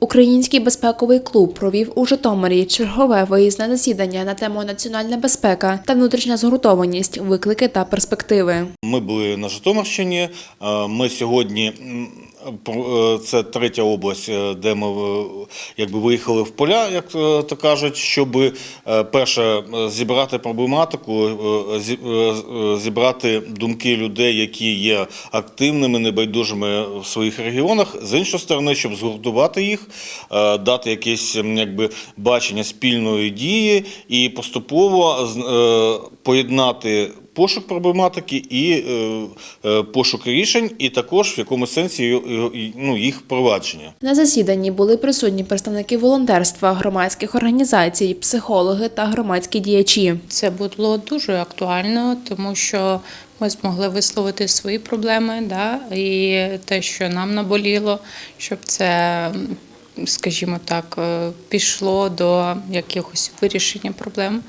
Український безпековий клуб провів у Житомирі чергове виїзне засідання на тему національна безпека та внутрішня згуртованість, виклики та перспективи. Ми були на Житомирщині. Е, Ми сьогодні е, це третя область, е, де ми якби виїхали в поля, як то кажуть, щоб перше зібрати проблематику, зі- зібрати думки людей, які є активними, небайдужими в своїх регіонах. З іншої сторони, щоб згуртувати їх, дати якесь якби бачення спільної дії і поступово з- е, поєднати пошук проблематики і е, е, пошук рішень, і також в якомусь сенсі е, е, ну, їх впровадження. На засіданні були присутні представники волонтерства, громадських організацій, психологи та громадські діячі. Це було дуже актуально, тому що ми змогли висловити свої проблеми, да, і те, що нам наболіло, щоб це, скажімо так, е, пішло до якихось вирішення проблем.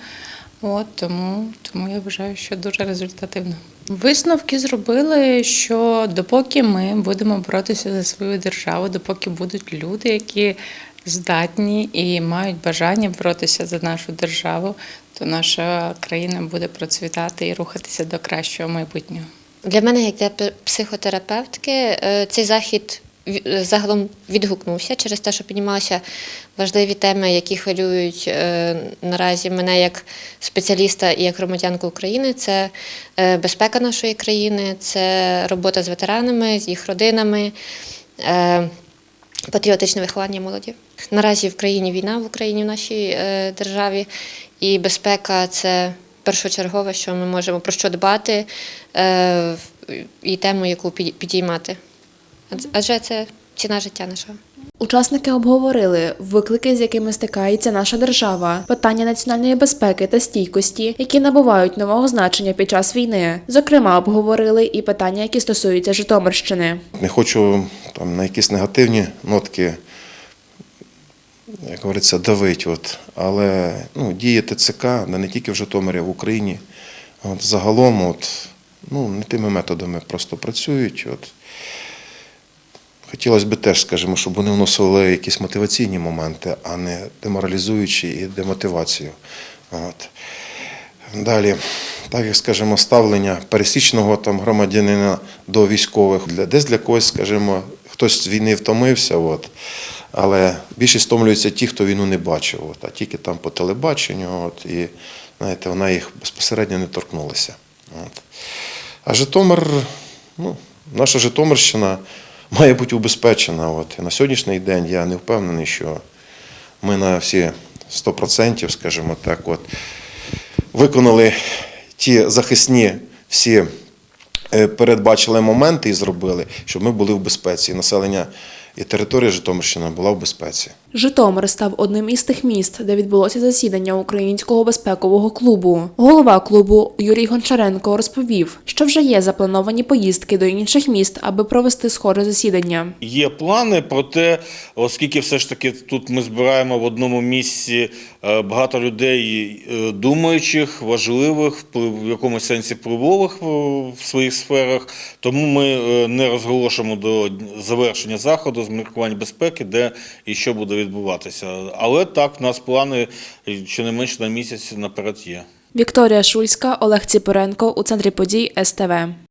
От тому, тому я вважаю, що дуже результативно. Висновки зробили, що допоки ми будемо боротися за свою державу, допоки будуть люди, які здатні і мають бажання боротися за нашу державу, то наша країна буде процвітати і рухатися до кращого майбутнього. Для мене, як для психотерапевтки, е, цей захід загалом відгукнувся через те, що піднімалися важливі теми, які хвилюють е, наразі мене як спеціаліста і як громадянку України. Це е, безпека нашої країни, це робота з ветеранами, з їх родинами. е, Патріотичне виховання молоді. Наразі в країні війна в Україні, в нашій державі, і безпека це першочергове, що ми можемо про що дбати, і тему, яку підіймати. Адже- це ціна життя нашого. Учасники обговорили виклики, з якими стикається наша держава, питання національної безпеки та стійкості, які набувають нового значення під час війни. Зокрема, обговорили і питання, які стосуються Житомирщини. Не хочу там на якісь негативні нотки, як говориться, давить. От. Але ну, дії ТЦК не тільки в Житомирі, а в Україні. От, загалом от, ну, не тими методами просто працюють. От. Хотілося б теж, скажімо, щоб вони вносили якісь мотиваційні моменти, а не деморалізуючі і демотивацію. От. Далі, так як скажімо, ставлення пересічного там громадянина до військових, для десь для когось, скажімо, хтось з війни втомився, от, але більшість втомлюються ті, хто війну не бачив, от, а тільки там по телебаченню, от, і знаєте, вона їх безпосередньо не торкнулася. От. А Житомир, ну, наша Житомирщина має бути убезпечена. От. На сьогоднішній день я не впевнений, що ми на всі 100%, скажімо так, от, виконали ті захисні всі е, передбачили моменти і зробили, щоб ми були в безпеці. Населення і територія Житомирщини була в безпеці. Житомир став одним із тих міст, де відбулося засідання Українського безпекового клубу. Голова клубу Юрій Гончаренко розповів, що вже є заплановані поїздки до інших міст, аби провести схоже засідання. Є плани, проте, оскільки все ж таки тут ми збираємо в одному місці е, багато людей е, думаючих, важливих, вплив- в якомусь сенсі впливових в в своїх сферах, тому ми е, не розголошуємо до завершення заходу з безпеки, де і що буде відбуватися. Але так, в нас плани щонайменше на місяць наперед є. Вікторія Шульська, Олег Ціпоренко у центрі подій СТВ.